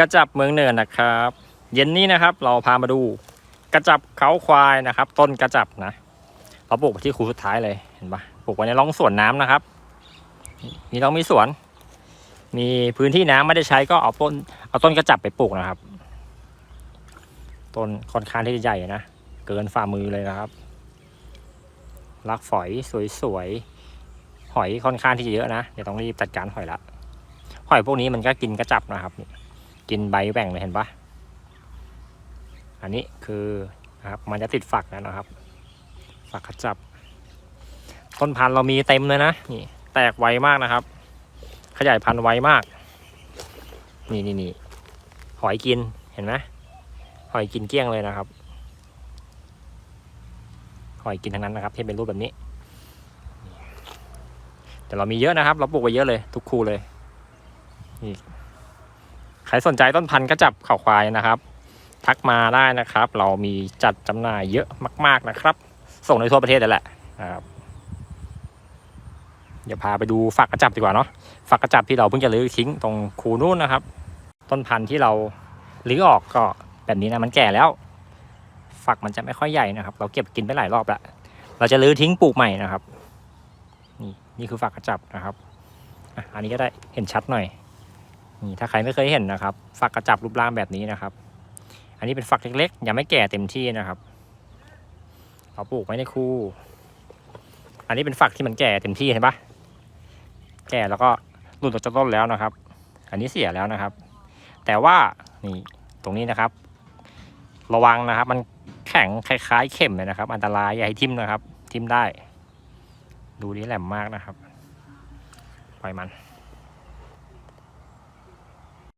กระจับเมืองเนินนะครับ เย็นนี้นะครับ เราพามาดูกระจับเขาควายนะครับ ต้นกระจับนะเราปลูกไว้ที่คูสุดท้ายเลยเห็นปะปลูกไว้ในร่องสวนน้ำนะครับมีร่องมีสวน มีพื้นที่น้ำไม่ได้ใช้ก็เอาต้นเอาต้นกระจับไปปลูกนะครับ ต้นค่อนข้างที่จะใหญ่นะเกินฝ่ามือเลยนะครับรักฝอยสวยๆหอยค่อนข้างที่จะเยอะนะเดี๋ยวต้องรีบจัดการหอยละหอยพวกนี้มันก็กินกระจับนะครับนี่ กินใบแหว่งเลยเห็นปะอันนี้คือนะครับมันจะติดฝักแล้วนะครับ ฝักกระจับ ต้นพันธุ์เรามีเต็มเลยนะนี่แตกไวมากนะครับ ขยายพันธุ์ไวมาก นี่นี่นี่หอยกินเห็นไหมหอยกินเกลี้ยงเลยนะครับหอยกินทั้งนั้นนะครับที่เป็นรูปแบบนี้ แต่เรามีเยอะนะครับ เราปลูกไว้เยอะเลย ทุกคูเลยนี่ ใครสนใจต้นพันธุ์ก็จับเข่าควายนะครับ ทักมาได้นะครับ เรามีจัดจำหน่ายเยอะมาก ๆนะครับ ส่งในทั่วประเทศนั่นแหละครับเดี๋ยวพาไปดูฝักกระจับดีกว่าเนาะฝักกระจับที่เราเพิ่งจะรื้อทิ้งตรงคูนู่นนะครับ ต้นพันธุ์ที่เรารื้อออกก็แบบนี้นะมันแก่แล้ว ฝักมันจะไม่ค่อยใหญ่นะครับ เราเก็บกินไปหลายรอบแล้วเราจะรื้อทิ้งปลูกใหม่นะครับ นี่นี่คือฝักกระจับนะครับอันนี้ก็ได้เห็นชัดหน่อย นี่ถ้าใครไม่เคยเห็นนะครับ ฝักกระจับรูปร่างแบบนี้นะครับ อันนี้เป็นฝักเล็กๆ ยังไม่แก่เต็มที่นะครับเราปลูกไว้ในคูอันนี้เป็นฝักที่มันแก่เต็มที่เห็นปะแก่แล้วก็หลุดออกจากต้นแล้วนะครับ อันนี้เสียแล้วนะครับ แต่ว่านี่ตรงนี้นะครับ ระวังนะครับ มันแข็งคล้ายๆ เข็มเลยนะครับ อันตรายอย่าให้ทิ่มนะครับ ทิ่มได้ ดูดีแหลมมากนะครับ ปล่อยมัน